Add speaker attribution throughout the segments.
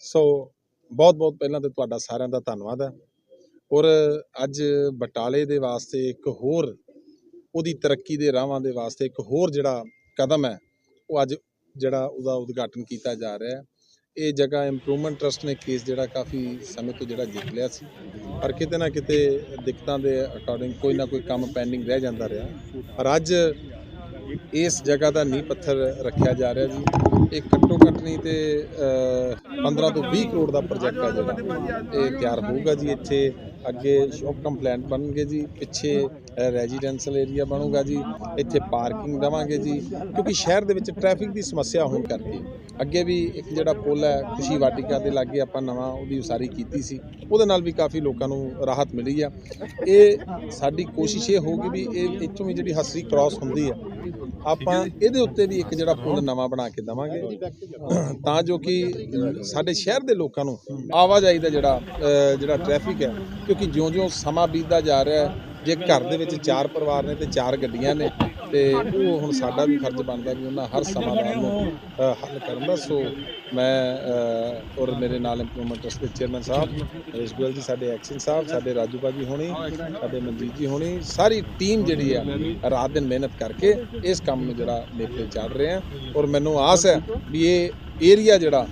Speaker 1: ਸੋ ਬਹੁਤ ਬਹੁਤ ਪਹਿਲਾਂ ਤਾਂ ਤੁਹਾਡਾ ਸਾਰਿਆਂ ਦਾ ਧੰਨਵਾਦ ਹੈ। ਔਰ ਅੱਜ ਬਟਾਲੇ ਦੇ ਵਾਸਤੇ ਇੱਕ ਹੋਰ, ਉਹਦੀ ਤਰੱਕੀ ਦੇ ਰਾਹਾਂ ਦੇ ਵਾਸਤੇ ਇੱਕ ਹੋਰ ਜਿਹੜਾ ਕਦਮ ਹੈ, ਉਹ ਅੱਜ ਜਿਹੜਾ ਉਹਦਾ ਉਦਘਾਟਨ ਕੀਤਾ ਜਾ ਰਿਹਾ ਹੈ। ਇਹ ਜਗ੍ਹਾ ਇੰਪਰੂਵਮੈਂਟ ਟਰਸਟ ਨੇ ਕੇਸ ਜਿਹੜਾ ਕਾਫੀ ਸਮੇਂ ਤੋਂ ਜਿਹੜਾ ਜਿੱਤ ਲਿਆ ਸੀ। ਪਰ ਕਿਤੇ ਨਾ ਕਿਤੇ ਦਿੱਕਤਾਂ ਦੇ ਅਕੋਰਡਿੰਗ ਕੋਈ ਨਾ ਕੋਈ ਕੰਮ ਪੈਂਡਿੰਗ ਰਹਿ ਜਾਂਦਾ ਰਿਹਾ। ਪਰ ਅੱਜ ਇਸ ਜਗ੍ਹਾ ਦਾ ਨੀਂਹ ਪੱਥਰ ਰੱਖਿਆ ਜਾ ਰਿਹਾ ਜੀ। ਇਹ ਘੱਟੋ ਘੱਟ ਨਹੀਂ ਤੇ ਅ, 15 ਤੋਂ 20 ਕਰੋੜ ਦਾ ਪ੍ਰੋਜੈਕਟ ਹੈ ਜਿਹੜਾ। ਇਹ ਤਿਆਰ ਹੋਊਗਾ ਜੀ ਇੱਥੇ। ਅੱਗੇ ਸ਼ੌਪ ਕੰਪਲੈਂਟ ਬਣਨਗੇ ਜੀ। ਪਿੱਛੇ ਰੈਜ਼ੀਡੈਂਸ਼ੀਅਲ ਏਰੀਆ ਬਣੂਗਾ ਜੀ। ਇੱਥੇ ਪਾਰਕਿੰਗ ਦੇਵਾਂਗੇ ਜੀ। ਕਿਉਂਕਿ ਸ਼ਹਿਰ ਦੇ ਵਿੱਚ ਟ੍ਰੈਫਿਕ ਦੀ ਸਮੱਸਿਆ ਹੋਣ ਕਰਕੇ। ਅੱਗੇ ਵੀ ਇੱਕ ਜਿਹੜਾ ਪੁਲ ਹੈ, ਖੁਸ਼ੀ ਵਾਟਿਕਾ ਦੇ ਲਾਗੇ ਆਪਾਂ ਨਵਾਂ ਉਹਦੀ ਉਸਾਰੀ ਕੀਤੀ ਸੀ। ਉਹਦੇ ਨਾਲ ਵੀ ਕਾਫੀ ਲੋਕਾਂ ਨੂੰ ਰਾਹਤ ਮਿਲੀ ਆ। ਇਹ ਸਾਡੀ ਕੋਸ਼ਿਸ਼ ਇਹ ਹੋਊਗੀ ਵੀ ਇਹ ਇੱਥੋਂ ਵੀ ਜਿਹੜੀ ਹਸਰੀ ਕ੍ਰਾਸ ਹੁੰਦੀ ਆ ਆਪਾਂ ਇਹਦੇ ਉੱਤੇ ਵੀ ਇੱਕ ਜਿਹੜਾ ਪੁਲ ਨਵਾਂ ਬਣਾ ਕੇ ਦੇਵਾਂਗੇ। ਤਾਂ ਜੋ ਕਿ ਸਾਡੇ ਸ਼ਹਿਰ ਦੇ ਲੋਕਾਂ ਨੂੰ ਆਵਾਜਾਈ ਦਾ ਜਿਹੜਾ ਜਿਹੜਾ ਟ੍ਰੈਫਿਕ ਹੈ, ਕਿਉਂਕਿ ਜਿਉਂ-ਜਿਉਂ ਸਮਾਂ ਬੀਤਦਾ ਜਾ ਰਿਹਾ ਹੈ ਜੇ ਘਰ ਦੇ ਵਿੱਚ ਚਾਰ ਪਰਿਵਾਰ ਨੇ ਤੇ ਚਾਰ ਗੱਡੀਆਂ ਨੇ, ਤੇ ਉਹ ਹੁਣ ਸਾਡਾ ਵੀ ਫਰਜ਼ ਬਣਦਾ ਵੀ ਉਹਨਾਂ ਹਰ ਸਮਾਧਾਨ ਨੂੰ ਹੱਲ ਕਰਨ ਦਾ। ਸੋ ਮੈਂ ਔਰ ਮੇਰੇ ਨਾਲ ਇੰਪਰੂਵਮੈਂਟ ਟਰਸਟ ਦੇ ਚੇਅਰਮੈਨ ਸਾਹਿਬ ਨਰੇਸ਼ ਗੋਇਲ ਜੀ, ਸਾਡੇ ਐਕਸ਼ਨ ਸਾਹਿਬ, ਸਾਡੇ ਰਾਜੂ ਬਾਜੀ ਹੋਣੀ, ਸਾਡੇ ਮਨਜੀਤ ਜੀ ਹੋਣੀ, ਸਾਰੀ ਟੀਮ ਜਿਹੜੀ ਆ, ਰਾਤ ਦਿਨ ਮਿਹਨਤ ਕਰਕੇ ਇਸ ਕੰਮ ਨੂੰ ਜਿਹੜਾ ਨੇਪਰੇ ਚੜ ਰਹੇ। ਆ ਔਰ ਮੈਨੂੰ ਆਸ ਹੈ ਵੀ ਇਹ ਏਰੀਆ ਜਿਹੜਾ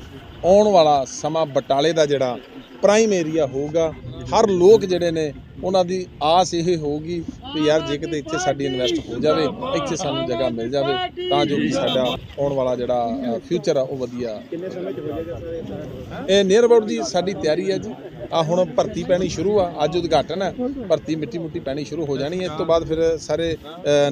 Speaker 1: ਆਉਣ ਵਾਲਾ ਸਮਾਂ ਬਟਾਲੇ ਦਾ ਜਿਹੜਾ ਪ੍ਰਾਈਮ ਏਰੀਆ ਹੋਊਗਾ, ਹਰ ਲੋਕ ਜਿਹੜੇ ਨੇ ਉਹਨਾਂ ਦੀ ਆਸ ਇਹ ਹੋਊਗੀ ਵੀ ਯਾਰ ਜੇ ਕਿਤੇ ਇੱਥੇ ਸਾਡੀ ਇਨਵੈਸਟ ਹੋ ਜਾਵੇ ਇੱਥੇ ਸਾਨੂੰ ਜਗ੍ਹਾ ਮਿਲ ਜਾਵੇ ਤਾਂ ਜੋ ਕਿ ਸਾਡਾ ਆਉਣ ਵਾਲਾ ਜਿਹੜਾ ਫਿਊਚਰ ਆ ਉਹ ਵਧੀਆ।
Speaker 2: ਕਿੰਨੇ ਸਮੇਂ ਚ ਹੋ ਜਾਏਗਾ ਸਰ ਇਹ
Speaker 1: ਨੀਅਰ ਅਬਾਊਟ ਜੀ ਸਾਡੀ ਤਿਆਰੀ ਹੈ ਜੀ। ਆ ਹੁਣ ਭਰਤੀ ਪੈਣੀ ਸ਼ੁਰੂ ਆ ਅੱਜ ਉਦਘਾਟਨ ਹੈ ਭਰਤੀ ਮਿੱਟੀ ਮੁੱਟੀ ਪੈਣੀ ਸ਼ੁਰੂ ਹੋ ਜਾਣੀ ਹੈ ਇਸ ਤੋਂ ਬਾਅਦ ਫਿਰ ਸਾਰੇ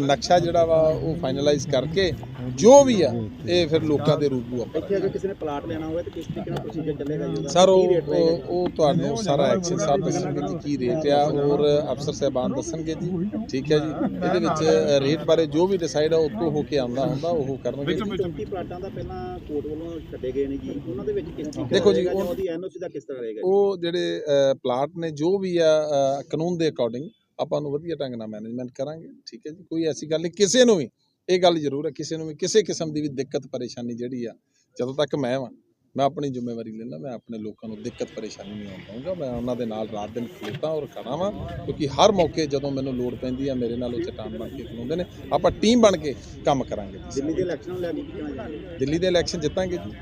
Speaker 1: ਨਕਸ਼ਾ ਜਿਹੜਾ ਵਾ ਉਹ ਫਾਈਨਲਾਈਜ਼ ਕਰਕੇ ਜੋ ਵੀ ਆ ਇਹ ਫਿਰ ਲੋਕਾਂ ਦੇ ਰੂਬੂ ਆਪਾਂ
Speaker 2: ਇੱਥੇ ਅਗਰ ਕਿਸੇ ਨੇ ਪਲਾਟ ਲੈਣਾ ਹੋਵੇ ਤਾਂ ਕਿਸ ਤਰੀਕੇ ਨਾਲ ਪ੍ਰੋਸੀਜਰ ਚੱਲੇਗਾ ਜੀ ਉਹਦਾ?
Speaker 1: ਸਰ ਉਹ
Speaker 2: ਕੀ
Speaker 1: ਤੁਹਾਨੂੰ ਸਾਰਾ ਐਕਸ਼ਨ ਸਾਹਿਬ ਦੱਸਣਗੇ ਕੀ ਰੇਟ ਆ ਔਰ ਅਫਸਰ ਸਾਹਿਬਾਨ ਦੱਸਣਗੇ ਜੀ। ਠੀਕ ਹੈ ਜੀ। ਇਹਦੇ ਵਿੱਚ ਰੇਟ ਬਾਰੇ ਜੋ ਵੀ ਡਿਸਾਈਡ ਆ ਉੱਤੋਂ ਹੋ ਕੇ ਆਉਂਦਾ ਹੁੰਦਾ ਉਹ ਕਰਨਗੇ। ਜੀ।
Speaker 2: 34 ਪਲਾਟਾਂ ਦਾ ਪਹਿਲਾਂ ਕੋਰਟ ਵੱਲੋਂ ਛੱਡੇ ਗਏ ਨੇ ਜੀ। ਉਹਨਾਂ ਦੇ ਵਿੱਚ ਕਿਸ ਤਰੀਕੇ
Speaker 1: ਦੇਖੋ ਜੀ, ਉਹ-
Speaker 2: ਉਹਦੀ ਐਨਓਸੀ ਦਾ ਕਿਸ ਤਰ੍ਹਾਂ ਰਹੇਗਾ ਜੀ?
Speaker 1: ਉਹ ਜਿਹੜੇ ਪਲਾਟ ਨੇ ਜੋ ਵੀ ਆ ਕਾਨੂੰਨ ਦੇ ਅਕੋਰਡਿੰਗ ਆਪਾਂ ਨੂੰ ਵਧੀਆ ਢੰਗ ਨਾਲ ਮੈਨੇਜਮੈਂਟ ਕਰਾਂਗੇ। ਠੀਕ ਹੈ ਜੀ। ਕੋਈ ਐਸੀ ਗੱਲ ਨਹੀਂ। ਕਿਸੇ ਨੂੰ ਵੀ ਇਹ ਗੱਲ ਜ਼ਰੂਰ ਹੈ। ਕਿਸੇ ਨੂੰ ਵੀ ਕਿਸੇ ਕਿਸਮ ਦੀ ਵੀ ਦਿੱਕਤ ਪਰੇਸ਼ਾਨੀ ਜਿਹੜੀ ਆ ਜਦੋਂ ਤੱਕ ਮੈਂ ਵਾਂ। ਮੈਂ ਆਪਣੀ ਜ਼ਿੰਮੇਵਾਰੀ ਲੈਂਦਾ ਮੈਂ ਆਪਣੇ ਲੋਕਾਂ ਨੂੰ ਦਿੱਕਤ ਪਰੇਸ਼ਾਨੀ ਨਹੀਂ ਆਉਣ ਦਊਂਗਾ ਮੈਂ ਉਹਨਾਂ ਦੇ ਨਾਲ ਰਾਤ ਦਿਨ ਖਲੋਤਾ ਔਰ ਖੜਾ ਵਾਂ ਕਿਉਂਕਿ ਹਰ ਮੌਕੇ ਜਦੋਂ ਮੈਨੂੰ ਲੋੜ ਪੈਂਦੀ ਆ ਮੇਰੇ ਨਾਲ ਉਹ ਚਟਾਨ ਬਣ ਕੇ ਖਲੋਂਦੇ ਨੇ ਆਪਾਂ ਟੀਮ ਬਣ ਕੇ ਕੰਮ ਕਰਾਂਗੇ
Speaker 2: ਦਿੱਲੀ ਦੇ ਇਲੈਕਸ਼ਨ ਨੂੰ ਲੈ ਕੇ ਕੀ ਕਹਿਣਾ ਜੀ
Speaker 1: ਦਿੱਲੀ ਦੇ ਇਲੈਕਸ਼ਨ ਜਿੱਤਾਂਗੇ ਜੀ।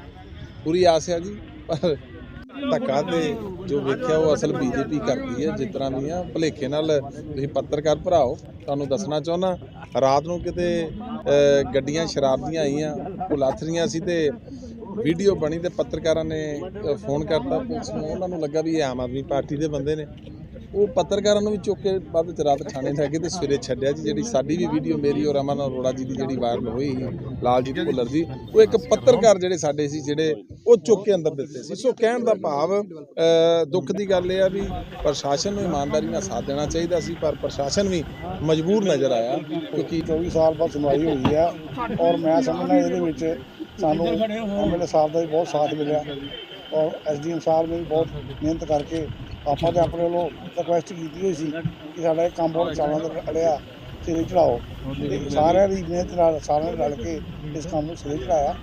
Speaker 1: ਪੂਰੀ ਆਸ ਹੈ ਜੀ ਪਰ ਧੱਕਾ ਤੇ ਜੋ ਵੇਖਿਆ ਉਹ ਅਸਲ ਬੀਜੇਪੀ ਕਰਦੀ ਹੈ ਜਿਸ ਤਰ੍ਹਾਂ ਦੀਆਂ ਭਲੇਖੇ ਨਾਲ ਤੁਸੀਂ ਪੱਤਰਕਾਰ ਭਰਾਓ ਤੁਹਾਨੂੰ ਦੱਸਣਾ ਚਾਹੁੰਦਾ ਰਾਤ ਨੂੰ ਕਿਤੇ ਗੱਡੀਆਂ ਸ਼ਰਾਬ ਦੀਆਂ ਆਈਆਂ ਉਹ ਲੱਥ ਰਹੀਆਂ ਸੀ ਤੇ ਵੀਡੀਓ ਬਣੀ ਤੇ ਪੱਤਰਕਾਰਾਂ ਨੇ ਫੋਨ ਕਰਤਾ, ਪੁਲਿਸ ਨੂੰ। ਉਹਨਾਂ ਨੂੰ ਲੱਗਾ ਵੀ ਇਹ ਆਮ ਆਦਮੀ ਪਾਰਟੀ ਦੇ ਬੰਦੇ ਨੇ। ਉਹ ਪੱਤਰਕਾਰਾਂ ਨੂੰ ਵੀ ਚੁੱਕ ਕੇ ਬਾਅਦ ਵਿੱਚ ਰਾਤ ਥਾਣੇ ਲੈ ਕੇ ਤੇ ਸਵੇਰੇ ਛੱਡਿਆ ਜੀ, ਜਿਹੜੀ ਸਾਡੀ ਵੀ ਵੀਡੀਓ ਮੇਰੀ ਔਰ ਅਮਨ ਅਰੋੜਾ ਜੀ ਦੀ ਜਿਹੜੀ ਵਾਇਰਲ ਹੋਈ ਲਾਲਜੀਤ ਭੁੱਲਰ ਦੀ ਉਹ ਇੱਕ ਪੱਤਰਕਾਰ ਜਿਹੜੇ ਸਾਡੇ ਸੀ, ਜਿਹੜੇ ਉਹ ਚੁੱਕ ਕੇ ਅੰਦਰ ਦਿੱਤੇ ਸੀ। ਸੋ ਕਹਿਣ ਦਾ ਭਾਵ ਦੁੱਖ ਦੀ ਗੱਲ ਇਹ ਆ ਵੀ ਪ੍ਰਸ਼ਾਸਨ ਨੂੰ ਇਮਾਨਦਾਰੀ ਨਾਲ ਸਾਥ ਦੇਣਾ ਚਾਹੀਦਾ ਸੀ, ਪਰ ਪ੍ਰਸ਼ਾਸਨ ਵੀ ਮਜਬੂਰ ਨਜ਼ਰ ਆਇਆ, ਕਿਉਂਕਿ
Speaker 3: 24 ਸਾਲ ਬਾਅਦ ਸੁਣਵਾਈ ਹੋਈ ਆ ਔਰ ਮੈਂ ਸਮਝਦਾ ਇਹਦੇ ਵਿੱਚ ਸਾਨੂੰ ਐਮਐਲਏ ਸਾਹਿਬ ਦਾ ਵੀ ਬਹੁਤ ਸਾਥ ਮਿਲਿਆ ਔਰ ਐਸਡੀਐਮ ਸਾਹਿਬ ਨੇ ਵੀ ਬਹੁਤ ਮਿਹਨਤ ਕਰਕੇ ਆਪਾਂ ਤੇ ਆਪਣੇ ਵੱਲੋਂ ਰਿਕੁਐਸਟ ਕੀਤੀ ਹੋਈ ਸੀ ਕਿ ਸਾਡਾ ਇਹ ਕੰਮ ਬਹੁਤ ਚਾਲਾਂ ਦਾ ਅੜਿਆ ਸਿਰੇ ਚੜਾਓ। ਤੇ ਸਾਰਿਆਂ ਦੀ ਮਿਹਨਤ ਨਾਲ ਸਾਰਿਆਂ ਨੇ ਰਲ ਕੇ ਇਸ ਕੰਮ ਨੂੰ ਸਿਰੇ ਚੜਾਇਆ।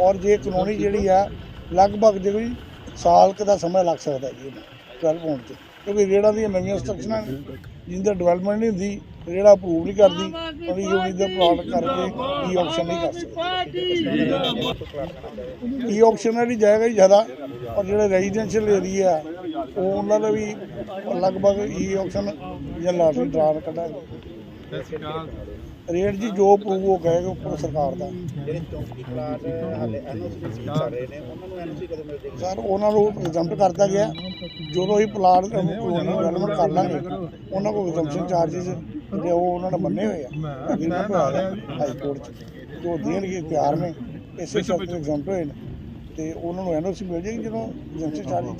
Speaker 3: ਔਰ ਜੇ ਕਾਨੂੰਨੀ ਜਿਹੜੀ ਆ ਲਗਭਗ ਜੇ ਕੋਈ ਸਾਲ ਕੁ ਦਾ ਸਮਾਂ ਲੱਗ ਸਕਦਾ ਜੀ ਡਿਵੈਲਪ ਹੋਣ 'ਚ ਕਿਉਂਕਿ ਰੇੜਾਂ ਦੀਆਂ ਨਵੀਆਂ ਸਟਰਕਚਰਾਂ ਨੇ ਜਿੰਦਾ ਡਿਵੈਲਪਮੈਂਟ ਨਹੀਂ ਹੁੰਦੀ ਰੇੜਾ ਅਪਰੂਵ ਨਹੀਂ ਕਰਦੀ ਉਹਦੀ ਯੂਨੀ ਦੇ ਪਲਾਟ ਕਰਕੇ ਈ ਆਪਸ਼ਨ ਨਹੀਂ ਕਰ ਸਕਦੇ। ਈ ਆਪਸ਼ਨ ਹੀ ਜਾਏਗਾ ਹੀ ਜ਼ਿਆਦਾ ਔਰ ਜਿਹੜੇ ਰੈਜ਼ੀਡੈਂਸ਼ੀਅਲ ਏਰੀਆ ਉਹ ਉਹਨਾਂ ਦਾ ਵੀ ਲਗਭਗ ਈ ਆਪਸ਼ਨ ਜਾਂ ਲਾਟਰੀ ਡਰਾਰ ਕੱਢਾਂਗੇ ਰੇਟ ਜੀ ਜੋ ਅਪਰੂਵ ਹੋ ਗਏ ਉੱਪਰ ਸਰਕਾਰ ਦਾ।
Speaker 2: ਜਿਹੜੇ 34 ਪਲਾਟ ਹਾਲੇ ਐਨਓਸੀ ਦੇ ਸੀ ਕਰ ਰਹੇ ਨੇ ਉਹਨਾਂ ਨੂੰ ਐਨਓਸੀ ਕਦੋਂ ਮਿਲ ਜਾਏਗੀ
Speaker 3: ਸਰ ਉਹਨਾਂ ਨੂੰ ਐਗਜ਼ੈਂਪਟ ਕਰਤਾ ਗਿਆ। ਜਦੋਂ ਹੀ ਪਲਾਟ ਡਿਵੈਲਪਮੈਂਟ ਕਰ ਲਾਂਗੇ ਉਹਨਾਂ ਕੋਲ ਐਗਜ਼ੈਂਪਸ਼ਨ ਚਾਰजेस ਜਿਹੜੇ ਉਹ ਉਹਨਾਂ ਨੇ ਮੰਨੇ ਹੋਏ ਆ। ਐਗਰੀਮੈਂਟ ਹੋਇਆ ਹਾਈ ਕੋਰਟ 'ਚ। ਜੋ ਦੇਣਗੇ ਤਿਆਰ ਨੇ। ਇਸੇ ਸ਼ਰਤ ਐਗਜ਼ੈਂਪਟ ਹੋਏ ਨੇ। ਤੇ ਉਹਨਾਂ ਨੂੰ ਐਨਓਸੀ ਮਿਲ ਜਾਏਗੀ ਜਦੋਂ ਐਗਜ਼ੈਂਪਸ਼ਨ ਚਾਰजेस